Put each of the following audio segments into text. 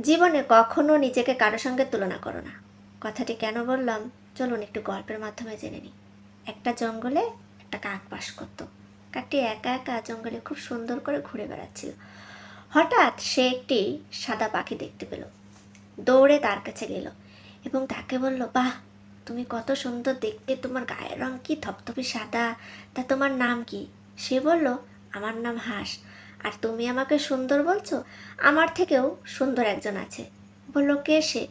জীবনে কখনো নিজেকে কারও সঙ্গে তুলনা করো না। কথাটি কেন বললাম? চলুন একটু গল্পের মাধ্যমে জেনে নিই। একটা জঙ্গলে একটা কাক বাস করতো। কাকটি একা একা জঙ্গলে খুব সুন্দর করে ঘুরে বেড়াচ্ছিল। হঠাৎ সে একটি সাদা পাখি দেখতে পেল। দৌড়ে তার কাছে গেল এবং তাকে বলল, বাহ, তুমি কত সুন্দর দেখতে। তোমার গায়ের রং কি থপথপে সাদা? তা তোমার নাম কি? সে বলল, আমার নাম হাঁস। আর তুমি আমাকে সুন্দর বলছো? আমার থেকেও সুন্দর একজন আছে। বলল, কে সে?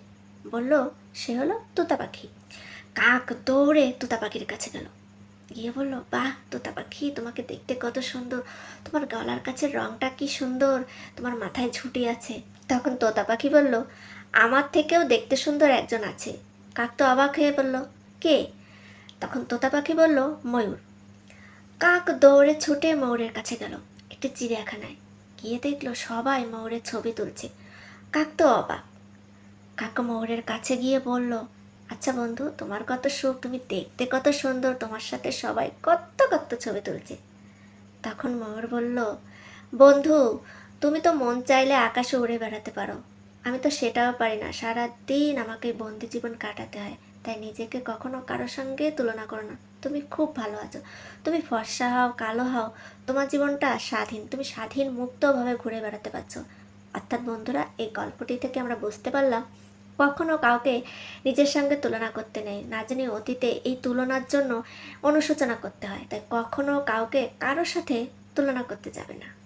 বলল, সে হলো তোতা পাখি। কাক দৌড়ে তোতা পাখির কাছে গেল। গিয়ে বলল, বাহ, তোতা পাখি, তোমাকে দেখতে কত সুন্দর। তোমার গলার কাছে রংটা কি সুন্দর। তোমার মাথায় ঝুঁটি আছে। তখন তোতা পাখি বলল, আমার থেকেও দেখতে সুন্দর একজন আছে। কাক তো অবাক হয়ে বলল, কে? তখন তোতা পাখি বলল, ময়ূর। কাক দৌড়ে ছুটে ময়ূরের কাছে গেল। একটি চিড়িয়াখানায়। গিয়ে দেখল সবাই ময়ূরের ছবি তুলছে। কাক তো অবাক। কাক ময়ূরের কাছে গিয়ে বলল আচ্ছা বন্ধু, তোমার কত সুখ, তুমি দেখতে কত সুন্দর, তোমার সাথে সবাই কত কত ছবি তুলছে। তখন ময়ূর বলল, বন্ধু, তুমি তো মন চাইলে আকাশে উড়ে বেড়াতে পারো। আমি তো সেটাও পারি না। সারা দিন আমাকে বন্দি জীবন কাটাতে হয়। তাই নিজেকে কখনো কারোর সঙ্গে তুলনা করো না। তুমি খুব ভালো আছো। তুমি ফর্সা হও, কালো হও, তোমার জীবনটা স্বাধীন, তুমি স্বাধীন মুক্তভাবে ঘুরে বেড়াতে পারছ। অর্থাৎ বন্ধুরা, এই গল্পটি থেকে আমরা বুঝতে পারলাম, কখনো কাউকে নিজের সঙ্গে তুলনা করতে নেই, না জানি অতীতে এই তুলনার জন্য অনুশোচনা করতে হয়, তাই কখনো কাউকে কারোর সাথে তুলনা করতে যাবে না।